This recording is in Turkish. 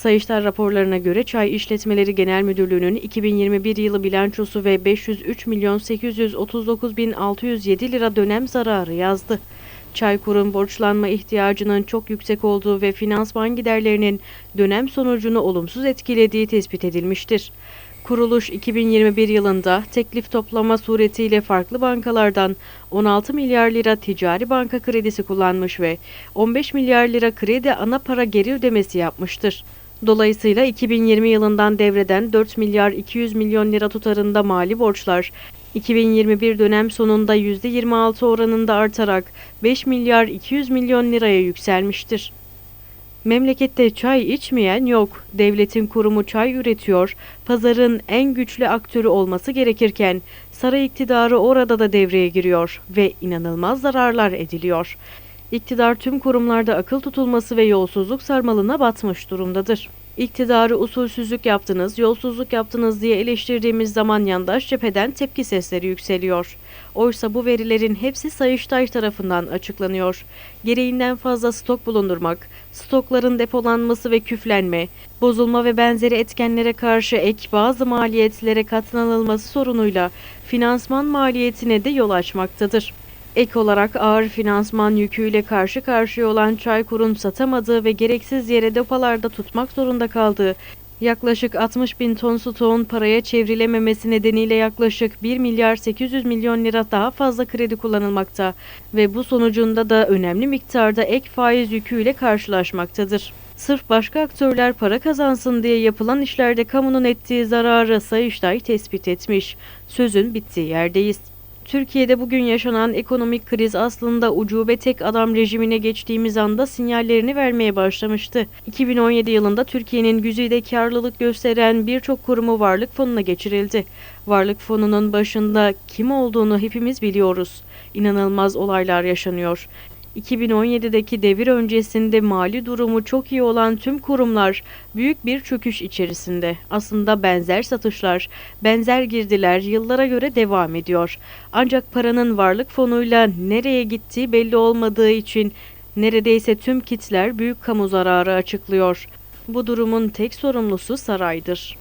Sayıştay raporlarına göre Çay İşletmeleri Genel Müdürlüğü'nün 2021 yılı bilançosu ve 503 milyon 839 bin 607 lira dönem zararı yazdı. Çaykur'un borçlanma ihtiyacının çok yüksek olduğu ve finansman giderlerinin dönem sonucunu olumsuz etkilediği tespit edilmiştir. Kuruluş 2021 yılında teklif toplama suretiyle farklı bankalardan 16 milyar lira ticari banka kredisi kullanmış ve 15 milyar lira kredi ana para geri ödemesi yapmıştır. Dolayısıyla 2020 yılından devreden 4 milyar 200 milyon lira tutarında mali borçlar 2021 dönem sonunda %26 oranında artarak 5 milyar 200 milyon liraya yükselmiştir. Memlekette çay içmeyen yok. Devletin kurumu çay üretiyor. Pazarın en güçlü aktörü olması gerekirken saray iktidarı orada da devreye giriyor ve inanılmaz zararlar ediliyor. İktidar tüm kurumlarda akıl tutulması ve yolsuzluk sarmalına batmış durumdadır. İktidarı usulsüzlük yaptınız, yolsuzluk yaptınız diye eleştirdiğimiz zaman yandaş cepheden tepki sesleri yükseliyor. Oysa bu verilerin hepsi Sayıştay tarafından açıklanıyor. Gereğinden fazla stok bulundurmak, stokların depolanması ve küflenme, bozulma ve benzeri etkenlere karşı ek bazı maliyetlere katlanılması sorunuyla finansman maliyetine de yol açmaktadır. Ek olarak ağır finansman yüküyle karşı karşıya olan Çaykur'un satamadığı ve gereksiz yere depolarda tutmak zorunda kaldığı yaklaşık 60 bin ton stoğun paraya çevrilememesi nedeniyle yaklaşık 1 milyar 800 milyon lira daha fazla kredi kullanılmakta ve bu sonucunda da önemli miktarda ek faiz yüküyle karşılaşmaktadır. Sırf başka aktörler para kazansın diye yapılan işlerde kamunun ettiği zararı Sayıştay tespit etmiş. Sözün bittiği yerdeyiz. Türkiye'de bugün yaşanan ekonomik kriz aslında ucube tek adam rejimine geçtiğimiz anda sinyallerini vermeye başlamıştı. 2017 yılında Türkiye'nin güzide karlılık gösteren birçok kurumu varlık fonuna geçirildi. Varlık fonunun başında kim olduğunu hepimiz biliyoruz. İnanılmaz olaylar yaşanıyor. 2017'deki devir öncesinde mali durumu çok iyi olan tüm kurumlar büyük bir çöküş içerisinde. Aslında benzer satışlar, benzer girdiler yıllara göre devam ediyor. Ancak paranın varlık fonuyla nereye gittiği belli olmadığı için neredeyse tüm kitler büyük kamu zararı açıklıyor. Bu durumun tek sorumlusu saraydır.